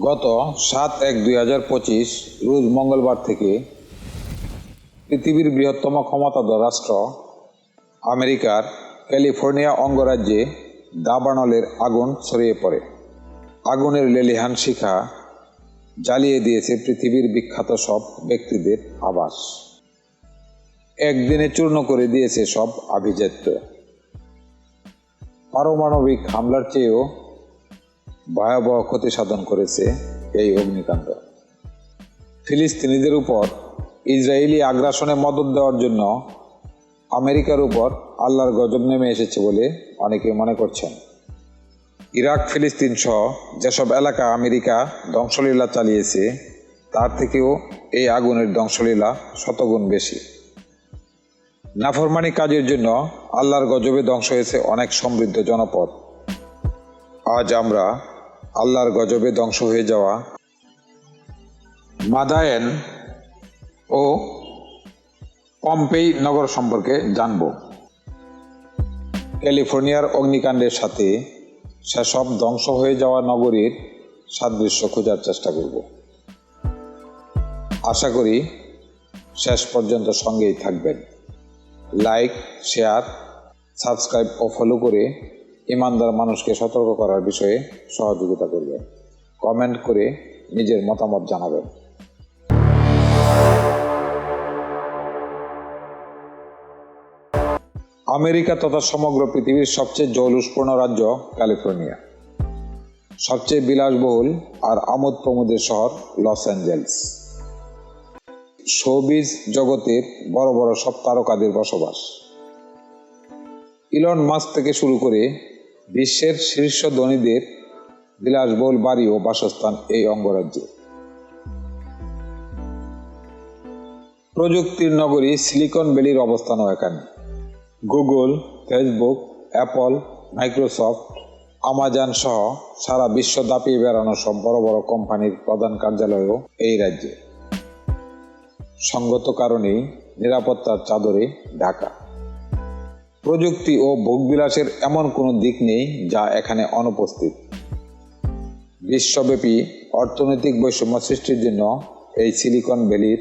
গত সাত এক দুই হাজার পঁচিশ, রোজ মঙ্গলবার থেকে পৃথিবীর বৃহত্তম ক্ষমতাধর রাষ্ট্র আমেরিকার ক্যালিফোর্নিয়া অঙ্গরাজ্যে দাবানলের আগুন ছড়িয়ে পড়ে। আগুনের লেলিহান শিখা জ্বালিয়ে দিয়েছে পৃথিবীর বিখ্যাত সব ব্যক্তিদের আবাস। একদিনে চূর্ণ করে দিয়েছে সব আভিজাত্য। পারমাণবিক হামলার চেয়েও ভয়াবহ ক্ষতি সাধন করেছে এই অগ্নিকাণ্ড। ফিলিস্তিনিদের উপর ইসরায়েলি আগ্রাসনে মদত দেওয়ার জন্য আমেরিকার উপর আল্লাহর গজব নেমে এসেছে বলে অনেকে মনে করছেন। ইরাক, ফিলিস্তিন সহ যেসব এলাকা আমেরিকা ধ্বংসলীলা চালিয়েছে, তার থেকেও এই আগুনের ধ্বংসলীলা শতগুণ বেশি। নাফরমানি কাজের জন্য আল্লাহর গজবে ধ্বংস হয়েছে অনেক সমৃদ্ধ জনপদ। আজ আমরা আল্লাহর গজবে ধ্বংস হয়ে যাওয়া। মাদায়েন ও পম্পেই নগর সম্পর্কে জানব। ক্যালিফোর্নিয়ার অগ্নিকাণ্ডের সাথে সেসব ধ্বংস হয়ে যাওয়া নগরীর সাদৃশ্য খোঁজার চেষ্টা করব। আশা করি শেষ পর্যন্ত সঙ্গেই থাকবেন। লাইক, শেয়ার, সাবস্ক্রাইব ও ফলো করে ইমানদার মানুষকে সতর্ক করার বিষয়ে সহযোগিতা করবেন কমেন্ট করে নিজের মতামত জানাবেন। আমেরিকা তথা সমগ্র পৃথিবীর সবচেয়ে জৌলুসপূর্ণ রাজ্য ক্যালিফোর্নিয়া। সবচেয়ে বিলাসবহুল আর আমোদ প্রমোদের শহর লস অ্যাঞ্জেলস। শোবিজ জগতের বড় বড় সব তারকাদের বসবাস। ইলন মাস থেকে শুরু করে বিশ্বের শীর্ষ ধনীদের বিলাসবহুল বাড়ি ও বাসস্থান এই অঙ্গরাজ্যে। প্রযুক্তির নগরী সিলিকন ভ্যালির অবস্থানও এখানে। Google, Facebook, Apple, Microsoft, Amazon সহ সারা বিশ্ব দাপিয়ে বেড়ানো সব বড় বড় কোম্পানির প্রধান কার্যালয়ও এই রাজ্যে। সঙ্গত কারণেই নিরাপত্তার চাদরে ঢাকা। প্রযুক্তি ও ভোগবিলাসের এমন কোনো দিক নেই যা এখানে অনুপস্থিত। বিশ্বব্যাপী অর্থনৈতিক বৈষম্য সৃষ্টির জন্য এই সিলিকন ভ্যালির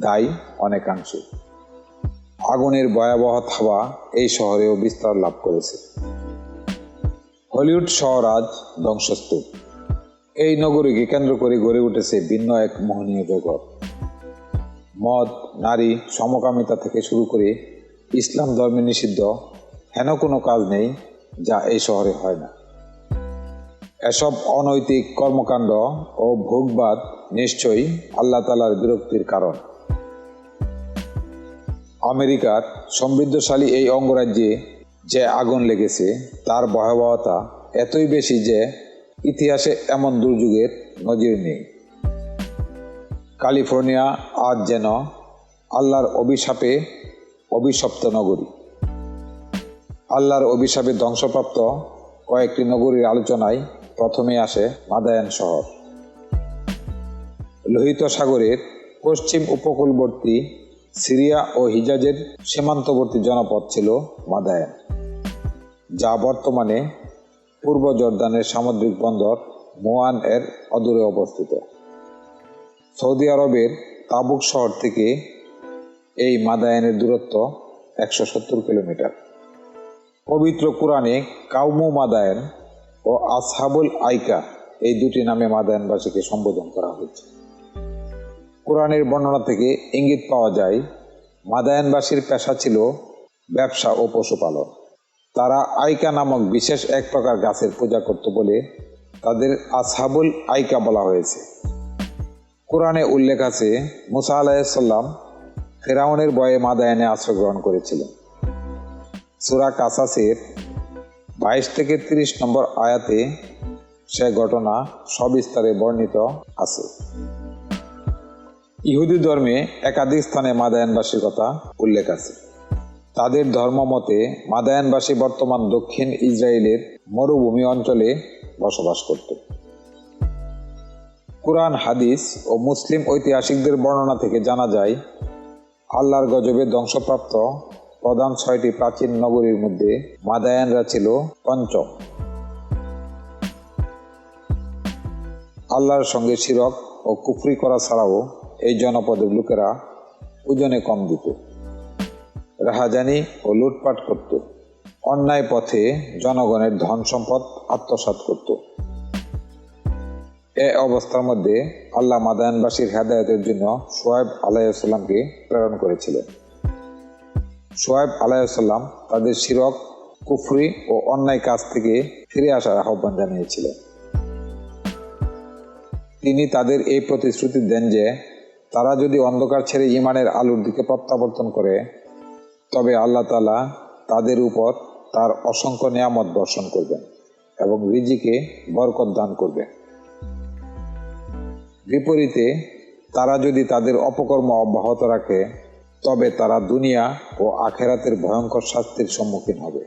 দায়ী অনেকাংশে। আগুনের ভয়াবহ থাবা এই শহরেও বিস্তার লাভ করেছে। হলিউড শহর আজ ধ্বংসস্তূপ। এই নগরীকে কেন্দ্র করে গড়ে উঠেছে ভিন্ন এক মোহনীয় জগৎ। মদ, নারী, সমকামিতা থেকে শুরু করে ইসলাম ধর্মে নিষিদ্ধ, হেন কোনো কাজ নেই যা এই শহরে হয় না। এসব অনৈতিক কর্মকাণ্ড ও ভোগবাদ নিশ্চয়ই আল্লাহ তালার বিরক্তির কারণ। আমেরিকার সমৃদ্ধশালী এই অঙ্গরাজ্যে যে আগুন লেগেছে, তার ভয়াবহতা এতই বেশি যে ইতিহাসে এমন দুর্যোগের নজির নেই। ক্যালিফোর্নিয়া আজ যেন আল্লাহর অভিশাপে অভিশপ্ত নগরী। আল্লাহর অভিশাপে ধ্বংসপ্রাপ্ত কয়েকটি নগরীর আলোচনায় প্রথমে আসে মাদায়ান শহর। লোহিত সাগরের পশ্চিম উপকূলবর্তী সিরিয়া ও হিজাজের সীমান্তবর্তী জনপদ ছিল মাদায়ান, যা বর্তমানে পূর্ব জর্দানের সামুদ্রিক বন্দর মোয়ান এর অদূরে অবস্থিত। সৌদি আরবের তাবুক শহর থেকে এই মাদায়ানের দূরত্ব একশো সত্তর কিলোমিটার। পবিত্র কোরআনে কাউমু মাদায়ান ও আসহাবুল আইকা এই দুটি নামে মাদায়ানবাসীকে সম্বোধন করা হয়েছে। কোরআনের বর্ণনা থেকে ইঙ্গিত পাওয়া যায়, মাদায়ানবাসীর পেশা ছিল ব্যবসা ও পশুপালন। তারা আইকা নামক বিশেষ এক প্রকার গাছের পূজা করত বলে তাদের আসহাবুল আইকা বলা হয়েছে। কোরআনে উল্লেখ আছে, মুসা আলাহিসাল্লাম ফেরাউনের বয়ে মাদায়ানে আশ্রয় গ্রহণ করেছিলেন। সুরা কাসাসের বাইশ থেকে তিরিশ নম্বর আয়াতে সে ঘটনা সবিস্তারে বর্ণিত আছে। ইহুদি ধর্মে একাধিক স্থানে মাদায়ানবাসীর কথা উল্লেখ আছে। তাদের ধর্ম মতে মাদায়ানবাসী বর্তমান দক্ষিণ ইসরায়েলের মরুভূমি অঞ্চলে বসবাস করত। কোরআন, হাদিস ও মুসলিম ঐতিহাসিকদের বর্ণনা থেকে জানা যায় আল্লাহর গজবে ধ্বংসপ্রাপ্ত প্রধান ছয়টি প্রাচীন নগরীর মধ্যে মাদায়ানরা ছিল পঞ্চম। আল্লাহর সঙ্গে শিরক ও কুফরি করা ছাড়াও এই জনপদের লোকেরা ওজনে কম দিত, রাহাজানি ও লুটপাট করত, অন্যায় পথে জনগণের ধন সম্পদ আত্মসাৎ করত। এ অবস্থার মধ্যে আল্লাহ মাদায়নবাসীর হেদায়তের জন্য সোয়েব আলাইসাল্লামকে প্রেরণ করেছিলেন। সোয়েব আলাইসাল্লাম তাদের শিরক, কুফরি ও অন্যায় কাজ থেকে ফিরে আসার আহ্বান জানিয়েছিলেন। তিনি তাদের এই প্রতিশ্রুতি দেন যে, তারা যদি অন্ধকার ছেড়ে ইমানের আলোর দিকে প্রত্যাবর্তন করে, তবে আল্লাহ তালা তাদের উপর তার অসংখ্য নিয়ামত বর্ষণ করবেন এবং রিজিকে বরকত দান করবেন। বিপরীতে তারা যদি তাদের অপকর্ম অব্যাহত রাখে, তবে তারা দুনিয়া ও আখেরাতের ভয়ঙ্কর শাস্তির সম্মুখীন হবে।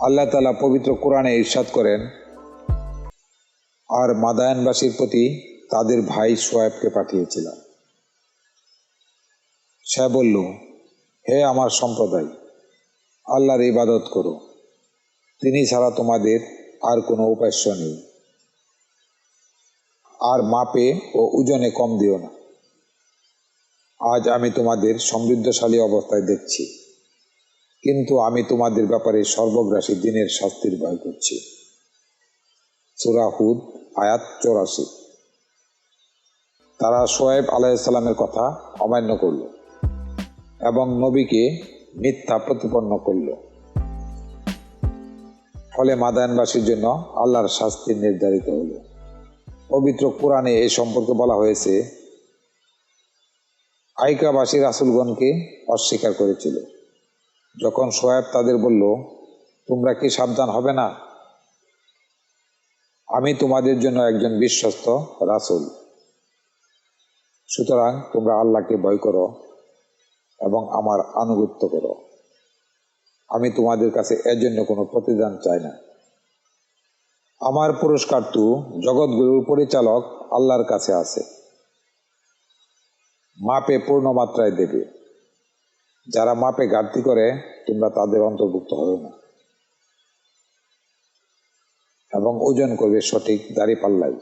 আল্লাহ তালা পবিত্র কোরআনে ইরশাদ করেন, আর মাদায়নবাসীর প্রতি তাদের ভাই সোয়েবকে পাঠিয়েছিলাম। সে বলল, হে আমার সম্প্রদায়, আল্লাহর ইবাদত করো। তিনি ছাড়া তোমাদের আর কোনো উপাস্য নেই। আর মাপে ও ওজনে কম দিও না। আজ আমি তোমাদের সমৃদ্ধশালী অবস্থায় দেখছি। কিন্তু আমি তোমাদের ব্যাপারে সর্বগ্রাসী দিনের শাস্তির ভয় করছি। সুরাহুদ আয়াত চৌরাশি। তারা সোয়েব আলাইসাল্লামের কথা অমান্য করল এবং নবীকে মিথ্যা প্রতিপন্ন করল। ফলে মাদায়নবাসীর জন্য আল্লাহর শাস্তি নির্ধারিত হল। পবিত্র কোরআনে এই সম্পর্কে বলা হয়েছে, আইকাবাসী রাসুলগণকে অস্বীকার করেছিল। যখন সোয়েব তাদের বলল, তোমরা কি সাবধান হবে না? আমি তোমাদের জন্য একজন বিশ্বস্ত রাসুল। সুতরাং তোমরা আল্লাহকে ভয় করো এবং আমার আনুগত্য করো। আমি তোমাদের কাছে এর জন্য কোনো প্রতিদান চাই না। আমার পুরস্কার তো জগৎগুরুর পরিচালক আল্লাহর কাছে আছে। মাপে পূর্ণ মাত্রায় দেবে। যারা মাপে ঘাটতি করে, তোমরা তাদের অন্তর্ভুক্ত হবে না। এবং ওজন করবে সঠিক দাড়ি পাল্লাই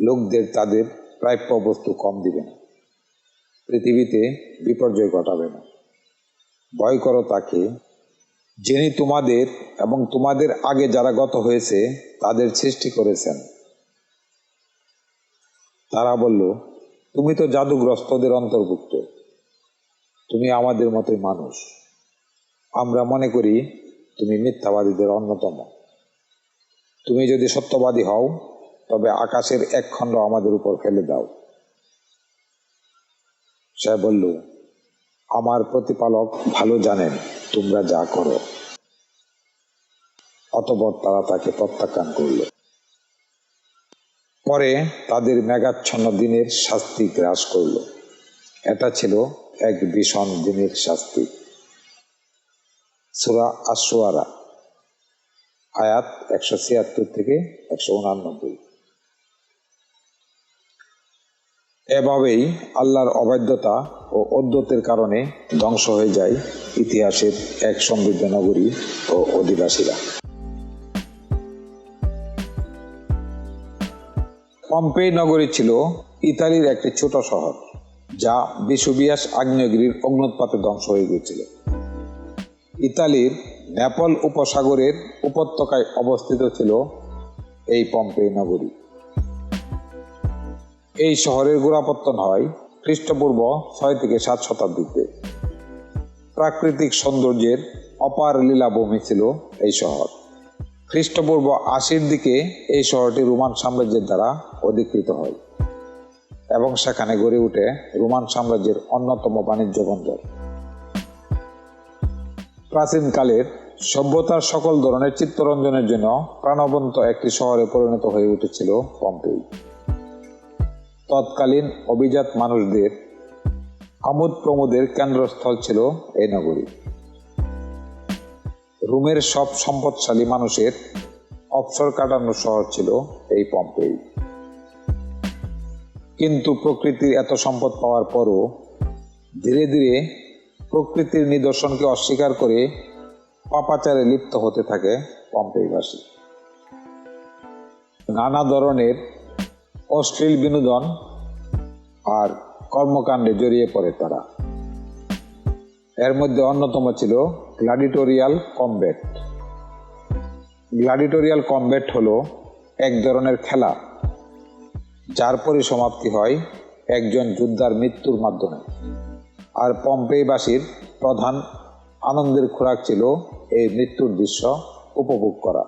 লোকদের তাদের প্রাপ্য বস্তু কম দিবে না। পৃথিবীতে বিপর্যয় ঘটাবে না। ভয় করো তাকে যিনি তোমাদের এবং তোমাদের আগে যারা গত হয়েছে, তাদের সৃষ্টি করেছেন। তারা বলল, তুমি তো জাদুগ্রস্তদের অন্তর্ভুক্ত। তুমি আমাদের মতোই মানুষ। আমরা মনে করি তুমি মিথ্যাবাদীদের অন্যতম। তুমি যদি সত্যবাদী হও, তবে আকাশের এক খণ্ড আমাদের উপর ফেলে দাও। সে বলল, আমার প্রতিপালক ভালো জানেন। তোমরা যা করো। অতবর তারা তাকে প্রত্যাখ্যান করল। পরে তাদের মেঘাচ্ছন্ন দিনের শাস্তি গ্রাস করল। এটা ছিল এক ভীষণ দিনের শাস্তি। সুরা আশুয়ারা আয়াত একশো ছিয়াত্তর থেকে একশো উনানব্বই। এভাবেই আল্লাহর অবাধ্যতা ও অদ্যতের কারণে ধ্বংস হয়ে যায় ইতিহাসের এক সমৃদ্ধ নগরী ও অধিবাসীরা। পম্পেই নগরী ছিল ইতালির একটি ছোট শহর, যা বিশ্ববিয়াস আগ্নেয়গিরির অগ্নুৎপাতে ধ্বংস হয়ে গিয়েছিল। ইতালির নেপাল উপসাগরের উপত্যকায় অবস্থিত ছিল এই পম্পেই নগরী। এই শহরের গোড়াপত্তন হয় খ্রিস্টপূর্ব ছয় থেকে সাত শতাব্দীতে। প্রাকৃতিক সৌন্দর্যের অপার লীলাভূমি ছিল এই শহর। খ্রিস্টপূর্ব আশির দিকে এই শহরটি রোমান সাম্রাজ্যের দ্বারা অধিকৃত হয় এবং সেখানে গড়ে উঠে রোমান সাম্রাজ্যের অন্যতম বাণিজ্য বন্দর। প্রাচীনকালের সভ্যতার সকল ধরনের চিত্তরঞ্জনের জন্য প্রাণবন্ত একটি শহরে পরিণত হয়ে উঠেছিল পম্পেই। তৎকালীন অভিজাত মানুষদের আমোদ প্রমোদের কেন্দ্রস্থল ছিল এই নগরী। রোমের সব সম্পদশালী মানুষের অবসর কাটানোর শহর ছিল এই পম্পেই। কিন্তু প্রকৃতির এত সম্পদ পাওয়ার পরও ধীরে ধীরে প্রকৃতির নিদর্শনকে অস্বীকার করে পাপাচারে লিপ্ত হতে থাকে পম্পেইবাসী। নানা ধরনের অশ্লীল বিনোদন আর কর্মকাণ্ডে জড়িয়ে পড়ে তারা। এর মধ্যে অন্যতম ছিল গ্লাডিটোরিয়াল কমব্যাট। গ্লাডিটোরিয়াল কমব্যাট হলো এক ধরনের খেলা, যার পরিসমাপ্তি হয় একজন যোদ্ধার মৃত্যুর মাধ্যমে। আর পম্পেইবাসীর প্রধান আনন্দের খোরাক ছিল এই মৃত্যুর দৃশ্য উপভোগ করা।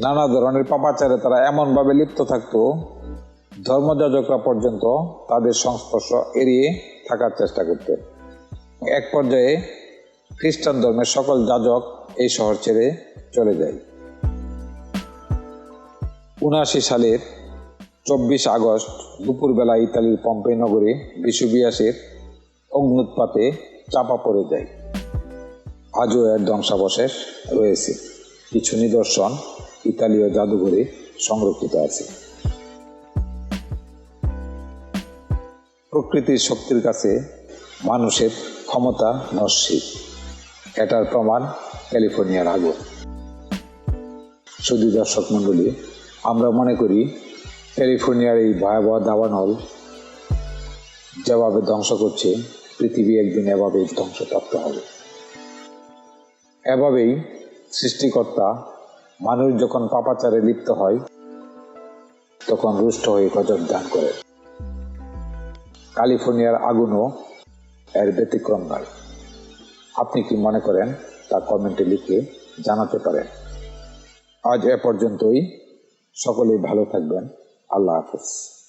নানা ধরনের পাপাচারে তারা এমনভাবে লিপ্ত থাকতো, ধর্মযাজকরা পর্যন্ত তাদের সংস্পর্শ এড়িয়ে থাকার চেষ্টা করতেন এক পর্যায়ে খ্রিস্টান ধর্মের সকল যাজক এই শহর ছেড়ে চলে যায়। উনআশি সালের চব্বিশ আগস্ট দুপুরবেলা ইতালির পম্পে নগরে বিশুবিয়াসের অগ্নুৎপাতে চাপা পড়ে যায়। আজও এর ধ্বংসাবশেষ রয়েছে। কিছু নিদর্শন ইতালীয় জাদুঘরে সংরক্ষিত আছে। প্রকৃতির শক্তির কাছে মানুষের ক্ষমতা নস্বীর এটার প্রমাণ ক্যালিফোর্নিয়ার আগুন শুধু দর্শক মণ্ডলী, আমরা মনে করি ক্যালিফোর্নিয়ার এই ভয়াবহ দাবানল যেভাবে ধ্বংস করছে, পৃথিবী একদিন এভাবেই ধ্বংসপ্রাপ্ত হবে। এভাবেই সৃষ্টিকর্তা মানুষ যখন পাপাচারে লিপ্ত হয়, তখন রুষ্ট হয়ে গজব দান করে। ক্যালিফোর্নিয়ার আগুনও এর ব্যতিক্রম নয়। আপনি কি মনে করেন, তা কমেন্টে লিখে জানাতে পারেন। আজ এ পর্যন্তই। সকলেই ভালো থাকবেন। আল্লাহ হাফেজ।